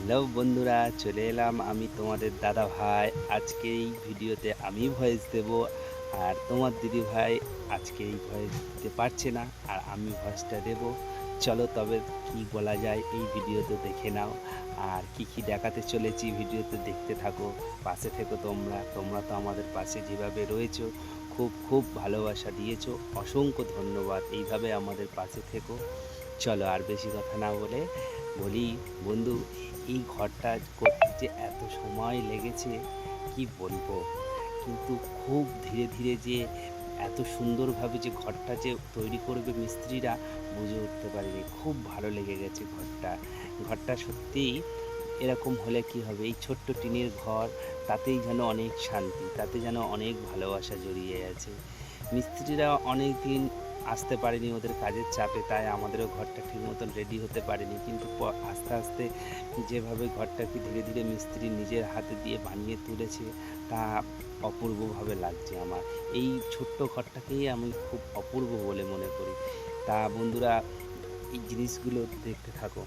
Hello বন্ধুরা, চলে এলাম আমি তোমাদের দাদা ভাই। আজকে এই ভিডিওতে আমি ভয়েস দেব আর তোমার দিদি ভাই আজকে এই ভয়েস দিতে পারছে না আর আমি ভয়েসটা দেব। চলো তবে কি বলা যায় এই ভিডিওতে দেখে নাও। আর কি কি দেখাতে চলেছি ভিডিওতে দেখতে থাকো, পাশে থেকো তোমরা। তোমরা তো আমাদের পাশে যেভাবে রয়েছো, খুব খুব ভালোবাসা দিয়েছ। অসংখ্য ধন্যবাদ। এইভাবে আমাদের পাশে থেকো। চলো আর বেশি কথা না বলে বলি, বন্ধু, এই ঘরটা করতে যে এত সময় লেগেছে, কি বলব? কিন্তু খুব ধীরে ধীরে যে এত সুন্দরভাবে যে ঘরটা যে তৈরি করবে মিস্ত্রিরা বুঝে উঠতে পারিনি। খুব ভালো লেগে গেছে ঘরটা। ঘরটা সত্যিই এরকম হলে কি হবে? এই ছোট্ট টিনের ঘর, তাতেই যেন অনেক শান্তি, তাতে যেন অনেক ভালোবাসা জড়িয়ে আছে। মিস্ত্রিরা অনেক দিন আসতে পারিনি ওদের কাজের চাপে, তাই আমাদেরও ঘরটা ঠিক মতন রেডি হতে পারেনি। কিন্তু আস্তে আস্তে যেভাবে ঘরটাকে ধীরে ধীরে মিস্ত্রি নিজের হাতে দিয়ে বানিয়ে তুলেছে, তা অপূর্বভাবে লাগছে আমার। এই ছোট্ট ঘরটাকেই আমি খুব অপূর্ব বলে মনে করি। তা বন্ধুরা, এই জিনিসগুলো দেখতে থাকো।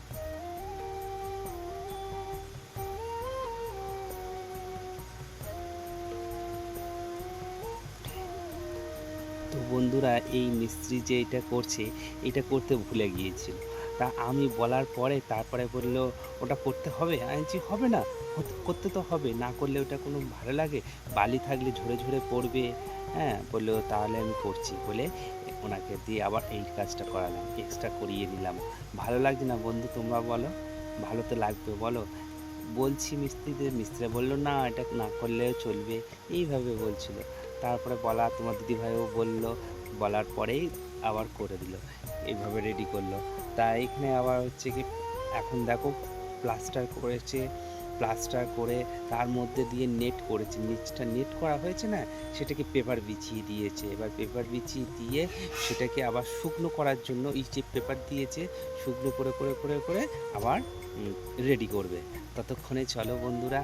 তো বন্ধুরা, এই মিস্ত্রি যে এটা করছে, এটা করতে ভুলে গিয়েছিল। তা আমি বলার পরে তারপরে বলল, ওটা করতে হবে? বলছি, হবে না করতে তো হবে। না করলে ওটা কোনো ভালো লাগে? বালি থাকলে ঝরে ঝরে পড়বে। হ্যাঁ বলল, তাহলে আমি করছি। বলে ওনাকে দিয়ে আবার এই কাজটা করালাম এক্সট্রা করিয়ে নিলাম। ভালো লাগছে না বন্ধু, তোমরা বলো? ভালো তো লাগবে, বলো? বলছি মিস্ত্রিদের মিস্ত্রি বলল, না, এটা না করলেও চলবে। এইভাবে বলছিল। তারপরে বলা, তোমার দিদিভাইও বলল, বলার পরেই আবার করে দিল, এইভাবে রেডি করল। তা এখানে আবার হচ্ছে কি, এখন দেখো প্লাস্টার করেছে প্লাস্টার করে তার মধ্যে দিয়ে নেট করেছে। নিচটা নেট করা হয়েছে না, সেটাকে পেপার বিছিয়ে দিয়েছে। এবার পেপার বিছিয়ে দিয়ে সেটাকে আবার শুকনো করার জন্য এই যে পেপার দিয়েছে, শুকনো করে করে করে করে আবার রেডি করবে। ততক্ষণে চলো বন্ধুরা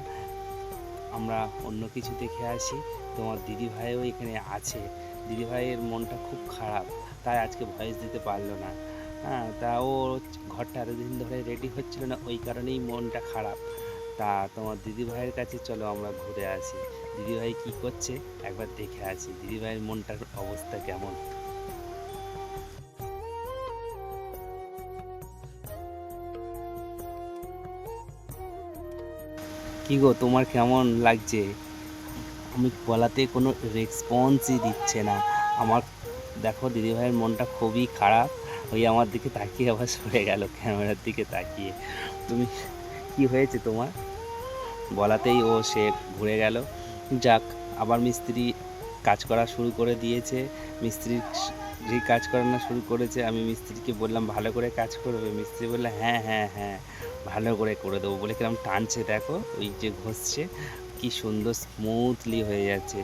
আমরা অন্য কিছু দেখে আসি। তোমার দিদি ভাইও এখানে আছে। দিদি ভাইয়ের মনটা খুব খারাপ, তাই আজকে ভয়েস দিতে পারল না। হ্যাঁ তা ও ঘরটা এতদিন ধরে রেডি হচ্ছিল না, ওই কারণেই মনটা খারাপ। তা তোমার দিদি ভাইয়ের কাছে চলো আমরা ঘুরে আসি। দিদি ভাই কী করছে? একবার দেখে আসি। দিদি ভাইয়ের মনটার অবস্থা কেমন? কি গো, তোমার কেমন লাগছে? আমি বলাতে কোনো রেসপন্সই দিচ্ছে না। আমার, দেখো দিদিভাইয়ের মনটা খুবই খারাপ। ওই আমার দিকে তাকিয়ে আবার সরে গেল, ক্যামেরার দিকে তাকিয়ে। তুমি, কি হয়েছে তোমার? বলাতেই ও সে ঘুরে গেল। যাক, আবার মিস্ত্রি কাজ করা শুরু করে দিয়েছে। মিস্ত্রি যে কাজ করানো শুরু করেছে, আমি মিস্ত্রিকে বললাম, ভালো করে কাজ করবে? মিস্ত্রি বলল হ্যাঁ হ্যাঁ হ্যাঁ ভালো করে করে দেবো। বলে কিরম টানছে, দেখো, ওই যে ঘষছে, কি সুন্দর স্মুথলি হয়ে যাচ্ছে।